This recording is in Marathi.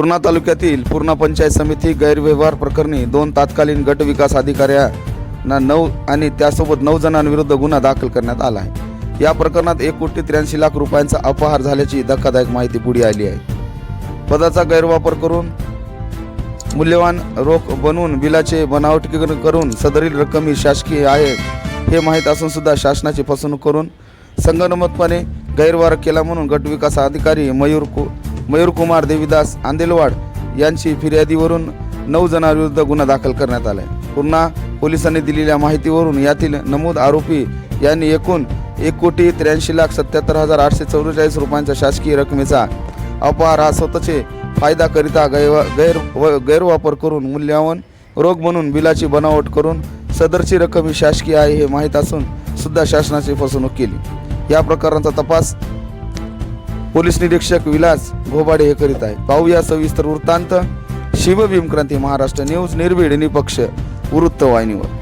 पूर्णा तालुक्यातील पूर्णा पंचायत समिती गैरव्यवहार प्रकरणी दोन तात्कालीन गट विकास अधिकाऱ्यांना नऊ आणि त्यासोबत नऊ जणांविरुद्ध गुन्हा दाखल करण्यात आला आहे. या प्रकरणात एक कोटी त्र्याऐंशी लाख रुपयांचा अपहार झाल्याची धक्कादायक माहिती पुढे आली आहे. पदाचा गैरवापर करून मूल्यवान रोख बनवून बिलाचे बनावट करून सदरील रक्कम ही शासकीय आहे हे माहीत असून सुद्धा शासनाची फसवणूक करून संगनमतपणे गैरव्यवहार केला म्हणून गटविकास अधिकारी मयूर को मयूरकुमार देवीदास आंदेलवाड यांची फिर्यादीवरून नऊ जणांविरुद्ध गुन्हा दाखल करण्यात आला आहे पुन्हा पोलिसांनी दिलेल्या माहितीवरून यातील नमूद आरोपी यांनी एकूण एक कोटी त्र्याऐंशी लाख सत्याहत्तर हजार आठशे चौवेचाळीस रुपयांच्या शासकीय रकमेचा अपहार हा स्वतःचे फायदाकरिता गैर गैर व गैरवापर करून मूल्यवान रोग म्हणून बिलाची बनावट करून सदरची रक्कम ही शासकीय आहे हे माहीत असून सुद्धा शासनाची फसवणूक केली. या प्रकरणाचा तपास पोलीस निरीक्षक विलास घोबाडे हे करीत आहे पाहूया सविस्तर वृत्तांत. शिवभीमक्रांती महाराष्ट्र न्यूज निर्भीड निपक्ष वृत्तवाहिनीवर.